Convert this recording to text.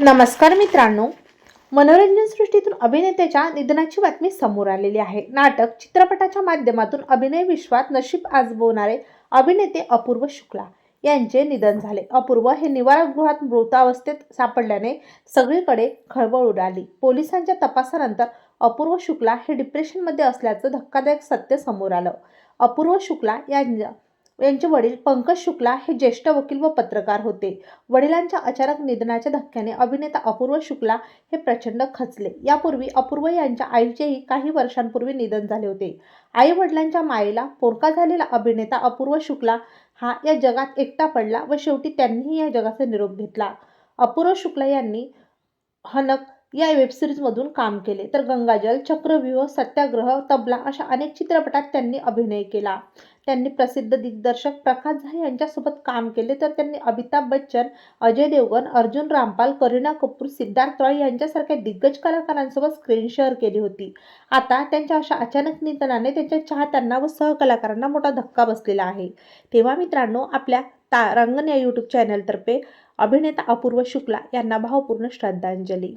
नमस्कार मित्रांनो. मनोरंजन सृष्टीतून अभिनेत्याच्या निधनाची बातमी समोर आलेली आहे. नाटक चित्रपटाच्या माध्यमातून अभिनय विश्वात नशीब आजबवणारे अभिनेते अपूर्व शुक्ला यांचे निधन झाले. अपूर्व हे निवारागृहात मृतावस्थेत सापडल्याने सगळीकडे खळबळ उडाली. पोलिसांच्या तपासानंतर अपूर्व शुक्ला हे डिप्रेशनमध्ये असल्याचं धक्कादायक सत्य समोर आलं. अपूर्व शुक्ला यांच्या यांचे वडील पंकज शुक्ला हे ज्येष्ठ वकील व पत्रकार होते. वडिलांच्या अचानक निधनाच्या धक्क्याने अभिनेता अपूर्व शुक्ला हे प्रचंड खचले. यापूर्वी अपूर्व यांच्या आईचेही काही वर्षांपूर्वी निधन झाले होते. आई वडिलांच्या मायेला पोरका झालेला अभिनेता अपूर्व शुक्ला हा या जगात एकटा पडला व शेवटी त्यांनीही या जगाचा निरोप घेतला. अपूर्व शुक्ला यांनी हनक या वेबसिरीजमधून काम केले. तर गंगाजल चक्रव्यूह सत्याग्रह तबला अशा अनेक चित्रपटात त्यांनी अभिनय केला. त्यांनी प्रसिद्ध दिग्दर्शक प्रकाश झा यांच्यासोबत काम केले. तर त्यांनी अमिताभ बच्चन अजय देवगण अर्जुन रामपाल करीना कपूर सिद्धार्थ रॉय यांच्यासारख्या दिग्गज कलाकारांसोबत स्क्रीन शेअर केली होती. आता त्यांच्या अशा अचानक निधनाने त्यांच्या चाहत्यांना व सहकलाकारांना मोठा धक्का बसलेला आहे. तेव्हा मित्रांनो आपल्या ता रंगन या यूट्यूब चॅनलतर्फे अभिनेता अपूर्व शुक्ला यांना भावपूर्ण श्रद्धांजली.